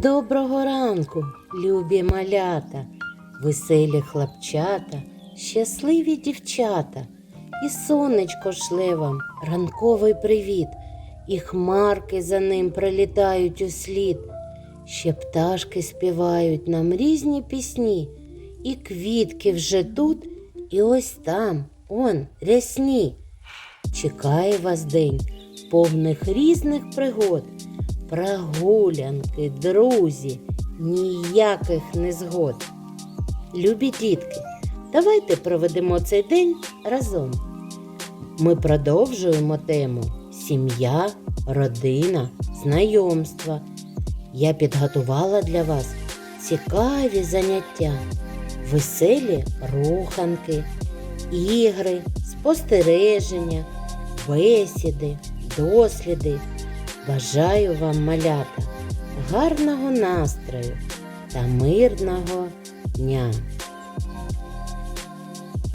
Доброго ранку, любі малята, веселі хлопчата, щасливі дівчата, і сонечко шле вам ранковий привіт, і хмарки за ним прилітають у слід. Ще пташки співають нам різні пісні, і квітки вже тут, і ось там, он, рясні. Чекає вас день повних різних пригод, прогулянки, друзі, ніяких незгод. Любі дітки, давайте проведемо цей день разом. Ми продовжуємо тему сім'я, родина, знайомства. Я підготувала для вас цікаві заняття, веселі руханки, ігри, спостереження, бесіди, досліди. Бажаю вам малята, гарного настрою та мирного дня.